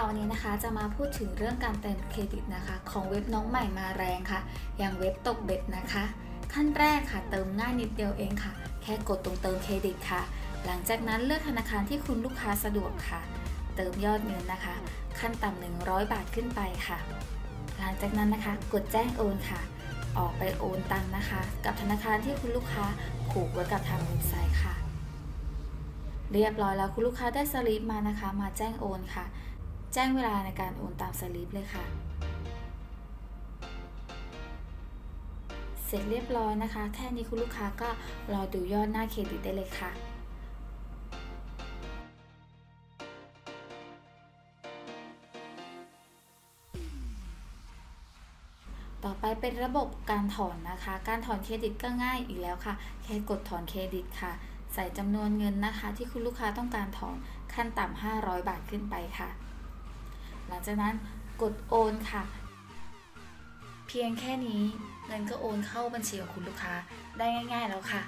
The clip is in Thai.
วันนี้นะคะจะมาพูดถึงเรื่องการเติมเครดิตนะคะ ของเว็บน้องใหม่มาแรงค่ะ อย่างเว็บตกเบ็ดนะคะ ขั้นแรกค่ะเติมง่ายนิดเดียวเองค่ะ แค่กดตรงเติมเครดิตค่ะ หลังจากนั้นเลือกธนาคารที่คุณลูกค้าสะดวกค่ะ เติมยอดเงินนะคะ ขั้นต่ำ100 บาทขึ้นไปค่ะ หลังจากนั้นนะคะ กดแจ้งโอนค่ะ ออกไปโอนตังนะคะ กับธนาคารที่คุณลูกค้าผูกไว้กับทางเว็บไซต์ค่ะ เรียบร้อยแล้วคุณลูกค้าได้สลิปมานะคะ มาแจ้งโอนค่ะ แจ้งเวลาในการโอนตามสลิปเลยค่ะ เสร็จเรียบร้อยนะคะแค่นี้คุณลูกค้าก็รอดูยอดหน้าเครดิตได้เลยค่ะต่อไปเป็นระบบการถอนนะคะ การถอนเครดิตก็ง่ายอีกแล้วค่ะ แค่กดถอนเครดิตค่ะ ใส่จำนวนเงินนะคะ ที่คุณลูกค้าต้องการถอนขั้นต่ำ500 บาทขึ้นไปค่ะ ลังจากนั้นกดโอนค่ะ เพียงแค่นี้เงินก็โอนเข้าบัญชีของคุณลูกค้าได้ง่าย ๆแล้วค่ะ